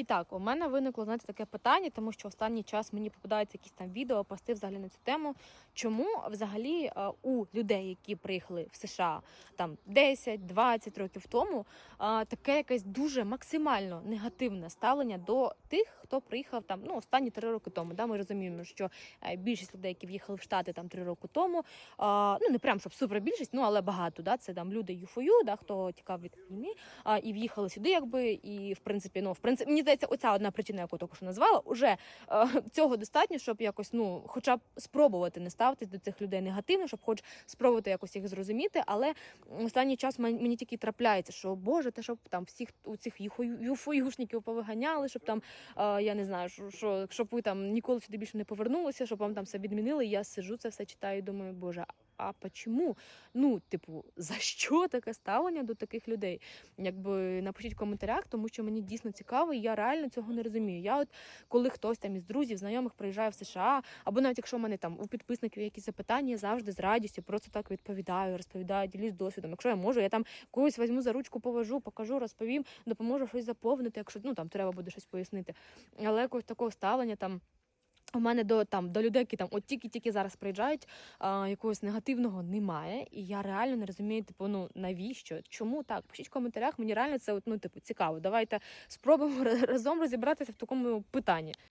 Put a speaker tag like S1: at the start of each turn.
S1: І так, у мене виникло знаєте, таке питання, тому що останній час мені попадаються якісь там відео, пости взагалі на цю тему. Чому взагалі е, у людей, які приїхали в США там 10-20 років тому, е, таке якесь дуже максимально негативне ставлення до тих, хто приїхав там ну останні три роки тому. Да, ми розуміємо, що е, більшість людей, які в'їхали в Штати там три роки тому, ну не прям щоб супер більшість, ну але багато. Да, це там люди ЮФОЮ, да, хто тікав від війни, і в'їхали сюди, якби і в принципі, ну в принципі, мені здається, оця одна причина, яку що назвала, уже е, цього достатньо, щоб якось ну, хоча б спробувати не ставитись до цих людей негативно, щоб хоч спробувати якось їх зрозуміти. Але останній час мені тільки трапляється, що боже, те, щоб там всіх у цих юфою- юфоюшників повиганяли, щоб там е, я не знаю, що, що щоб ви там ніколи сюди більше не повернулися, щоб вам там все відмінили. Я сижу це все читаю і думаю, боже. А почому? Ну, типу, за що таке ставлення до таких людей? Якби напишіть в коментарях, тому що мені дійсно цікаво, і я реально цього не розумію. Я от коли хтось там із друзів, знайомих приїжджає в США, або навіть якщо в мене там у підписників якісь запитання, я завжди з радістю просто так відповідаю, розповідаю, ділюсь досвідом. Якщо я можу, я там когось візьму за ручку, повожу, покажу, розповім, допоможу щось заповнити, якщо ну там треба буде щось пояснити. Але якогось такого ставлення там. У мене до там до людей, які там от тільки-тільки зараз приїжджають, а, якогось негативного немає. І я реально не розумію, типу, ну навіщо? Чому так? Пишіть в коментарях, мені реально це ну, типу, цікаво. Давайте спробуємо разом розібратися в такому питанні.